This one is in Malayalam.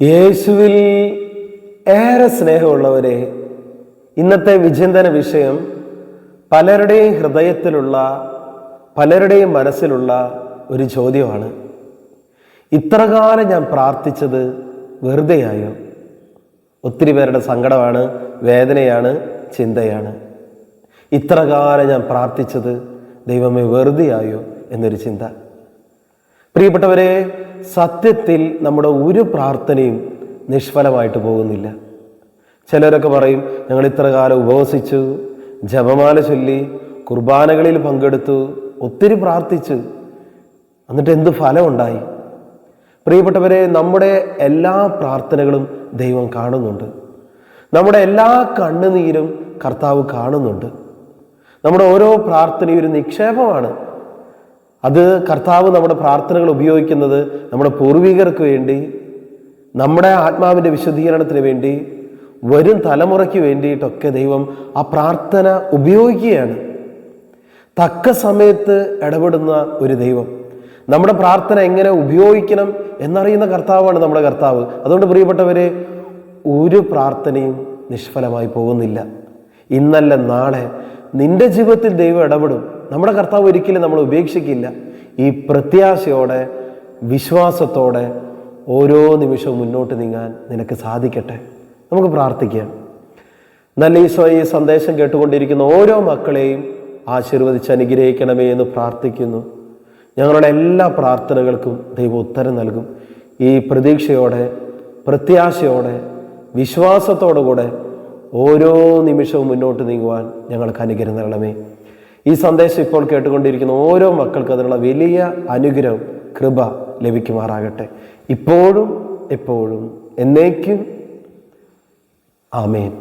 യേശുവിൽ ഏറെ സ്നേഹമുള്ളവരെ ഇന്നത്തെ വിചിന്തന വിഷയം പലരുടെയും ഹൃദയത്തിലുള്ള പലരുടെയും മനസ്സിലുള്ള ഒരു ചോദ്യമാണ്. ഇത്രകാലം ഞാൻ പ്രാർത്ഥിച്ചത് വെറുതെയായോ? ഒത്തിരി പേരുടെ സങ്കടമാണ് വേദനയാണ് ചിന്തയാണ്. ഇത്രകാലം ഞാൻ പ്രാർത്ഥിച്ചത് ദൈവമേ വെറുതെയായോ എന്നൊരു ചിന്ത. പ്രിയപ്പെട്ടവരെ സത്യത്തിൽ നമ്മുടെ ഒരു പ്രാർത്ഥനയും നിഷ്ഫലമായിട്ട് പോകുന്നില്ല. ചിലരൊക്കെ പറയും ഞങ്ങൾ ഇത്ര കാലം ഉപവസിച്ചു ജപമാല ചൊല്ലി കുർബാനകളിൽ പങ്കെടുത്തു ഒത്തിരി പ്രാർത്ഥിച്ചു. എന്നിട്ട് എന്ത് ഫലമുണ്ടായി? പ്രിയപ്പെട്ടവരെ നമ്മുടെ എല്ലാ പ്രാർത്ഥനകളും ദൈവം കാണുന്നുണ്ട്. നമ്മുടെ എല്ലാ കണ്ണുനീരും കർത്താവ് കാണുന്നുണ്ട്. നമ്മുടെ ഓരോ പ്രാർത്ഥനയും ഒരു നിക്ഷേപമാണ്. അത് കർത്താവ് നമ്മുടെ പ്രാർത്ഥനകൾ ഉപയോഗിക്കുന്നത് നമ്മുടെ പൂർവികർക്ക് വേണ്ടി നമ്മുടെ ആത്മാവിന്റെ വിശുദ്ധീകരണത്തിന് വേണ്ടി വരും തലമുറയ്ക്ക് വേണ്ടിയിട്ടൊക്കെ ദൈവം ആ പ്രാർത്ഥന ഉപയോഗിക്കുകയാണ്. തക്ക സമയത്ത് ഇടപെടുന്ന ഒരു ദൈവം. നമ്മുടെ പ്രാർത്ഥന എങ്ങനെ ഉപയോഗിക്കണം എന്നറിയുന്ന കർത്താവാണ് നമ്മുടെ കർത്താവ്. അതുകൊണ്ട് പ്രിയപ്പെട്ടവരെ ഒരു പ്രാർത്ഥനയും നിഷ്ഫലമായി പോകുന്നില്ല. ഇന്നല്ല നാളെ നിന്റെ ജീവിതത്തിൽ ദൈവം ഇടപെടും. നമ്മുടെ കർത്താവ് ഒരിക്കലും നമ്മൾ ഉപേക്ഷിക്കില്ല. ഈ പ്രത്യാശയോടെ വിശ്വാസത്തോടെ ഓരോ നിമിഷവും മുന്നോട്ട് നീങ്ങാൻ നിനക്ക് സാധിക്കട്ടെ. നമുക്ക് പ്രാർത്ഥിക്കാം. നല്ല ഈശോ ഈ സന്ദേശം കേട്ടുകൊണ്ടിരിക്കുന്ന ഓരോ മക്കളെയും ആശീർവദിച്ച് അനുഗ്രഹിക്കണമേ എന്ന് പ്രാർത്ഥിക്കുന്നു. ഞങ്ങളുടെ എല്ലാ പ്രാർത്ഥനകൾക്കും ദൈവം ഉത്തരം നൽകും. ഈ പ്രതീക്ഷയോടെ പ്രത്യാശയോടെ വിശ്വാസത്തോടു കൂടെ ഓരോ നിമിഷവും മുന്നോട്ട് നീങ്ങുവാൻ ഞങ്ങൾക്ക് അനുഗ്രഹം നൽകണമേ. ഈ സന്ദേശം ഇപ്പോൾ കേട്ടുകൊണ്ടിരിക്കുന്ന ഓരോ മക്കൾക്കും അതിനുള്ള വലിയ അനുഗ്രഹം കൃപ ലഭിക്കുമാറാകട്ടെ. ഇപ്പോഴും എപ്പോഴും എന്നേക്കും. ആമേൻ.